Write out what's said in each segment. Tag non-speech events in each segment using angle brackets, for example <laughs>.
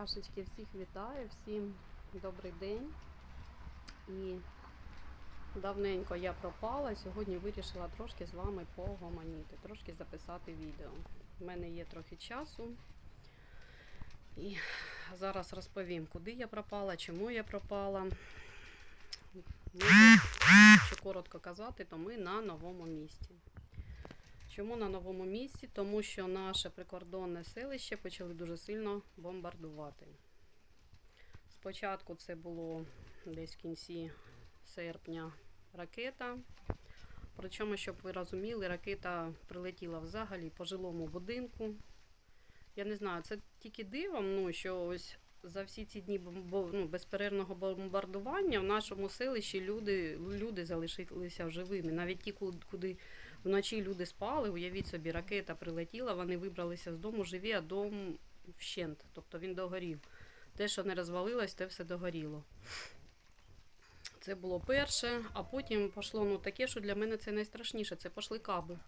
Друзяшечки, всіх вітаю, всім добрий день. І давненько я пропала. Сьогодні вирішила трошки з вами погомоніти, трошки записати відео. У мене є трохи часу. І зараз розповім, куди я пропала, чому я пропала. Ми, якщо коротко казати, то ми на новому місці. Чому на новому місці? Тому що наше прикордонне селище почали дуже сильно бомбардувати. Спочатку це було десь в кінці серпня ракета. Причому, щоб ви розуміли, ракета прилетіла взагалі по жилому будинку. Я не знаю, це тільки дивом, ну, що ось за всі ці дні ну, безперервного бомбардування в нашому селищі люди, люди залишилися живими. Навіть ті, ку- куди Вночі люди спали, уявіть собі, ракета прилетіла, вони вибралися з дому живі, а дом вщент. Тобто він догорів. Те, що не розвалилось, те все догоріло. Це було перше, а потім пішло ну, таке, що для мене це найстрашніше. Це пішли каби.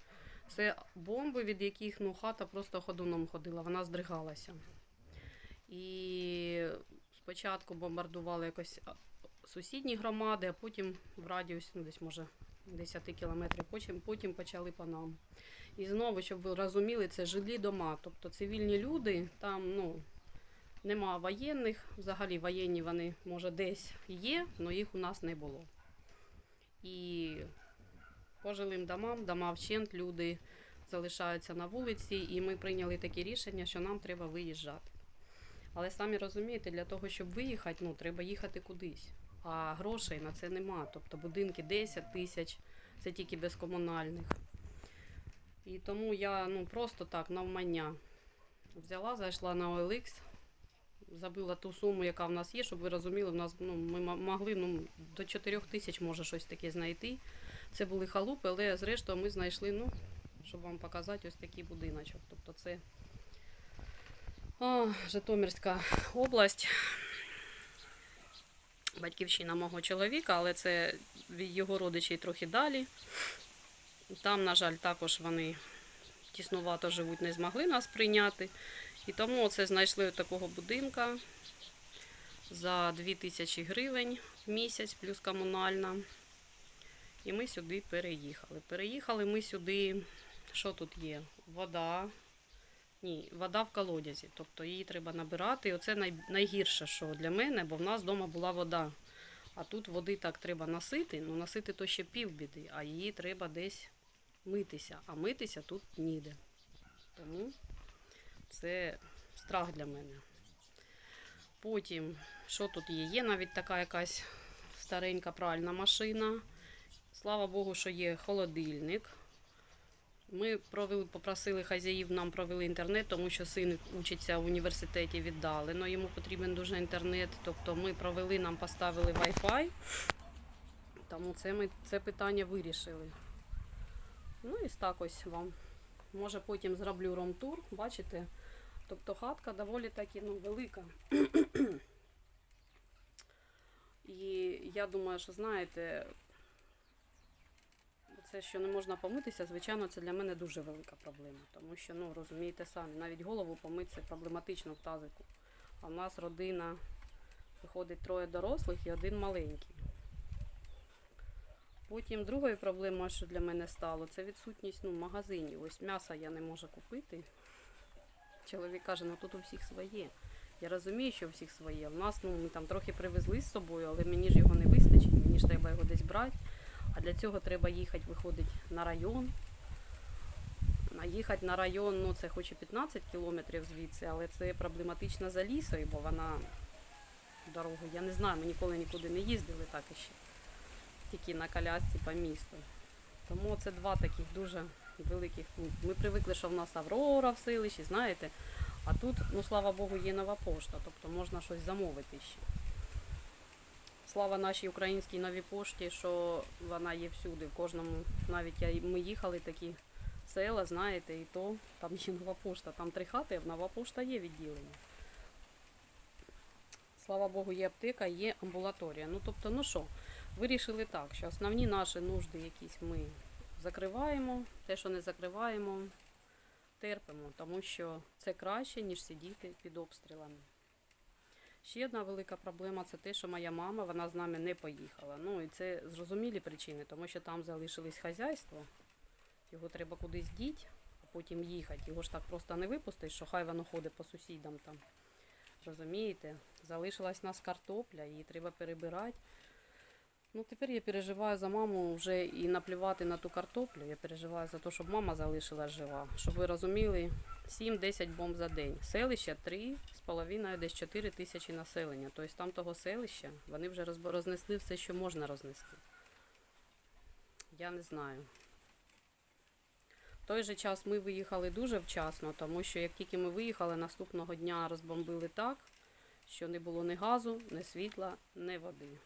Це бомби, від яких ну, хата просто ходуном ходила, вона здригалася. І спочатку бомбардували якось сусідні громади, а потім в радіусі, ну десь може 10 кілометрів, потім, потім почали по нам. І знову, щоб ви розуміли, це жилі дома, тобто цивільні люди, там ну, нема воєнних, взагалі воєнні вони, може, десь є, але їх у нас не було. І по жилим домам, дома вщент, люди залишаються на вулиці, і ми прийняли таке рішення, що нам треба виїжджати. Але самі розумієте, для того, щоб виїхати, ну, треба їхати кудись а грошей на це нема. Тобто будинки 10 тисяч, це тільки без комунальних. І тому я ну, просто так навмання взяла, зайшла на OLX, забила ту суму, яка в нас є, щоб ви розуміли, в нас ну, ми могли ну, до 4 тисяч може щось таке знайти. Це були халупи, але зрештою ми знайшли, ну, щоб вам показати ось такий будиночок. Тобто це о, Житомирська область батьківщина мого чоловіка, але це його родичів трохи далі. Там, на жаль, також вони тіснувато живуть, не змогли нас прийняти. І тому це знайшли такого будинка за 2000 гривень в місяць, плюс комунальна. І ми сюди переїхали. Переїхали ми сюди, що тут є? Вода. Ні, вода в колодязі, тобто її треба набирати. І оце най, найгірше, що для мене, бо в нас вдома була вода. А тут води так треба насити, ну насити то ще півбіди, а її треба десь митися. А митися тут ніде. Тому це страх для мене. Потім, що тут є? Є навіть така якась старенька пральна машина. Слава Богу, що є холодильник. Ми провели, попросили хазяїв, нам провели інтернет, тому що син учиться в університеті віддалено. Йому потрібен дуже інтернет. Тобто ми провели, нам поставили Wi-Fi. Тому це ми це питання вирішили. Ну і так ось вам. Може потім зроблю ромтур, бачите? Тобто хатка доволі таки ну, велика. <clears throat> І я думаю, що знаєте, це, що не можна помитися, звичайно, це для мене дуже велика проблема. Тому що, ну, розумієте самі, навіть голову помити це проблематично в тазику. А в нас родина виходить троє дорослих і один маленький. Потім другою проблемою, що для мене стало, це відсутність ну, магазинів. Ось м'яса я не можу купити. Чоловік каже, ну тут у всіх своє. Я розумію, що у всіх своє. У нас ну, ми там трохи привезли з собою, але мені ж його не вистачить, мені ж треба його десь брати. А для цього треба їхати, виходить, на район. А їхати на район, ну це хоч і 15 кілометрів звідси, але це проблематично за лісою, бо вона дорогу, я не знаю, ми ніколи нікуди не їздили так іще. Тільки на колясці по місту. Тому це два таких дуже великих пункти. Ми привикли, що в нас Аврора в селищі, знаєте, а тут, ну слава Богу, є нова пошта, тобто можна щось замовити ще. Слава нашій українській новій пошті, що вона є всюди, в кожному, навіть ми їхали такі села, знаєте, і то там є нова пошта, там три хати, а нова пошта є відділення. Слава Богу, є аптека, є амбулаторія. Ну тобто, ну що, вирішили так, що основні наші нужди якісь ми закриваємо, те, що не закриваємо, терпимо, тому що це краще, ніж сидіти під обстрілами. Ще одна велика проблема це те, що моя мама вона з нами не поїхала. Ну і це зрозумілі причини, тому що там залишилось хазяйство, його треба кудись діти, а потім їхати. Його ж так просто не випустиш, що хай воно ходить по сусідам там. Розумієте? Залишилась нас картопля, її треба перебирати. Ну, тепер я переживаю за маму вже і наплювати на ту картоплю. Я переживаю за те, щоб мама залишилась жива. Щоб ви розуміли, 7-10 бомб за день. Селище 3,5, десь 4 тисячі населення. Тобто там того селища вони вже рознесли все, що можна рознести. Я не знаю. В той же час ми виїхали дуже вчасно, тому що як тільки ми виїхали, наступного дня розбомбили так, що не було ні газу, ні світла, ні води.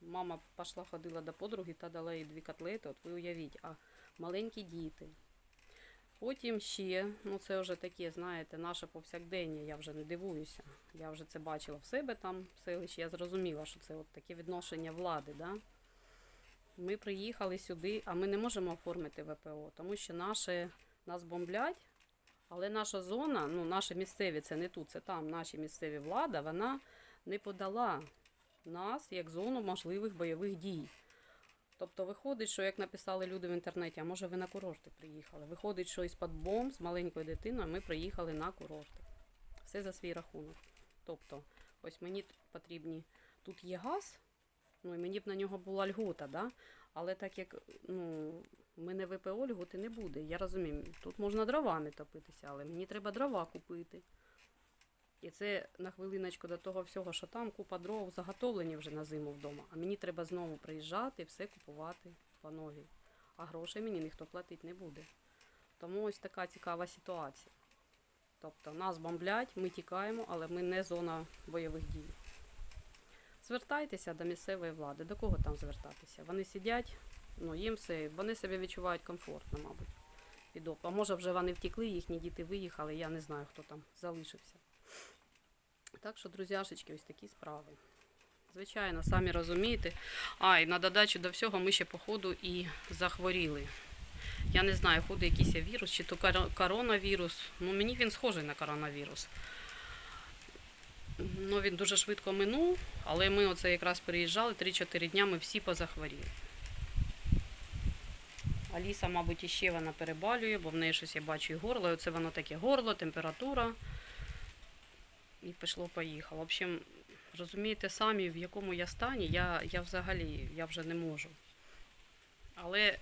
Мама пішла, ходила до подруги та дала їй дві котлети, от ви уявіть, а маленькі діти. Потім ще, ну це вже таке, знаєте, наше повсякдення, я вже не дивуюся. Я вже це бачила в себе там в селищі, я зрозуміла, що це от таке відношення влади. Да? Ми приїхали сюди, а ми не можемо оформити ВПО, тому що наші, нас бомблять, але наша зона, ну наші місцеві, це не тут, це там, наші місцеві влада, вона не подала нас як зону можливих бойових дій. Тобто виходить, що як написали люди в інтернеті, а може ви на курорти приїхали. Виходить, що із-під бомб з маленькою дитиною ми приїхали на курорти. Все за свій рахунок. Тобто, ось мені потрібні, тут є газ, ну і мені б на нього була льгота, да? але так як ну, в мене ВПО льготи не буде. Я розумію, тут можна дровами топитися, але мені треба дрова купити. І це на хвилиночку до того всього, що там купа дров заготовлені вже на зиму вдома. А мені треба знову приїжджати все купувати по новій. А грошей мені ніхто платити не буде. Тому ось така цікава ситуація. Тобто нас бомблять, ми тікаємо, але ми не зона бойових дій. Звертайтеся до місцевої влади. До кого там звертатися? Вони сидять, ну їм все, вони себе відчувають комфортно, мабуть. Під А може вже вони втекли, їхні діти виїхали, я не знаю, хто там залишився. Так що, друзяшечки, ось такі справи. Звичайно, самі розумієте. А, і на додачу до всього ми ще, походу, і захворіли. Я не знаю, ходить якийсь вірус, чи то коронавірус. Ну, мені він схожий на коронавірус. Ну, він дуже швидко минув, але ми оце якраз переїжджали 3-4 дня, ми всі позахворіли. Аліса, мабуть, іще вона перебалює, бо в неї щось я бачу і горло. І оце воно таке горло, температура. І пішло-поїхало. В общем, розумієте самі, в якому я стані, я, я взагалі я вже не можу. Але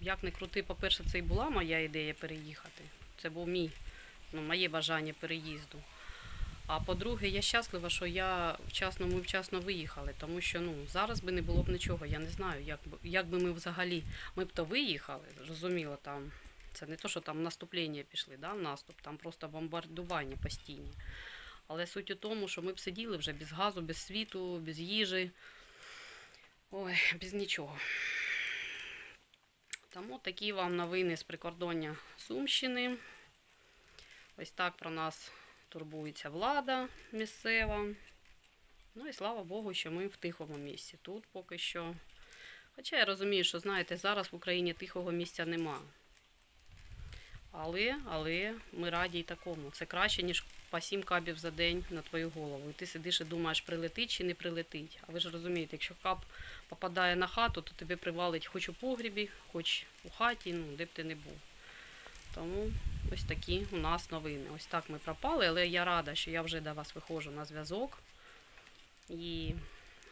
як не крути, по-перше, це і була моя ідея переїхати. Це був мій, ну, моє бажання переїзду. А по-друге, я щаслива, що я вчасно, ми вчасно виїхали, тому що ну, зараз би не було б нічого. Я не знаю, як, би- як би ми взагалі. Ми б то виїхали, зрозуміло, там. Це не то, що там наступлення пішли, да, наступ, там просто бомбардування постійні. Але суть у тому, що ми б сиділи вже без газу, без світу, без їжі. Ой, без нічого. Тому такі вам новини з прикордоння Сумщини. Ось так про нас турбується влада місцева. Ну і слава Богу, що ми в тихому місці. Тут поки що. Хоча я розумію, що знаєте, зараз в Україні тихого місця нема. Але, але ми раді й такому. Це краще, ніж по сім кабів за день на твою голову. І ти сидиш і думаєш, прилетить чи не прилетить. А ви ж розумієте, якщо кап попадає на хату, то тебе привалить хоч у погрібі, хоч у хаті, ну де б ти не був. Тому ось такі у нас новини. Ось так ми пропали, але я рада, що я вже до вас виходжу на зв'язок. І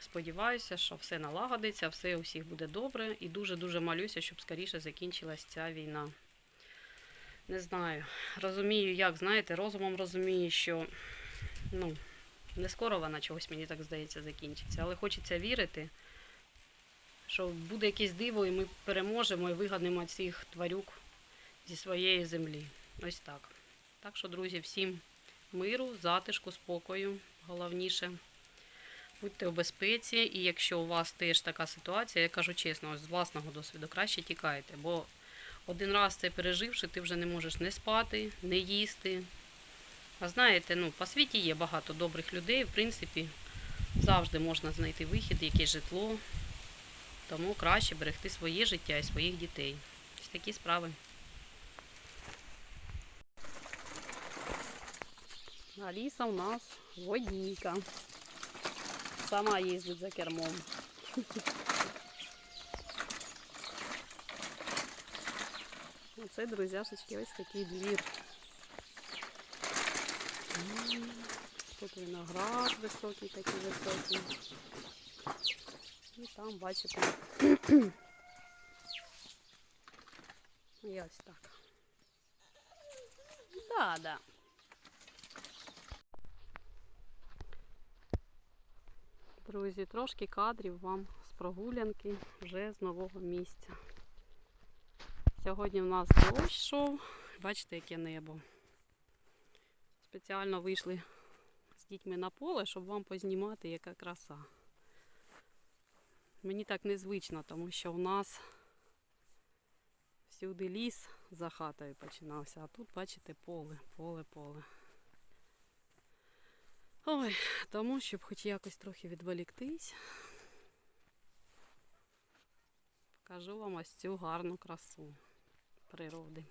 сподіваюся, що все налагодиться, все у всіх буде добре. І дуже-дуже молюся, щоб скоріше закінчилась ця війна. Не знаю. Розумію, як, знаєте, розумом розумію, що ну, не скоро вона чогось, мені так здається, закінчиться. Але хочеться вірити, що буде якесь диво, і ми переможемо і вигаднемо цих тварюк зі своєї землі. Ось так. Так що, друзі, всім миру, затишку, спокою, головніше. Будьте у безпеці, і якщо у вас теж така ситуація, я кажу чесно, ось з власного досвіду краще тікайте, бо один раз це переживши, ти вже не можеш не спати, не їсти. А знаєте, ну, по світі є багато добрих людей, в принципі, завжди можна знайти вихід, якесь житло. Тому краще берегти своє життя і своїх дітей. Ось такі справи. Аліса у нас водійка. Сама їздить за кермом. <laughs> Оце, друзяшечки, ось такий двір. Тут виноград високий, такий високий. І там, бачите, <clears throat> ось так. Да, да. Друзі, трошки кадрів вам з прогулянки вже з нового місця. Сьогодні в нас дощ йшов. Бачите, яке небо. Спеціально вийшли з дітьми на поле, щоб вам познімати, яка краса. Мені так незвично, тому що у нас всюди ліс за хатою починався, а тут, бачите, поле, поле, поле. Ой, тому, щоб хоч якось трохи відволіктись, покажу вам ось цю гарну красу природи.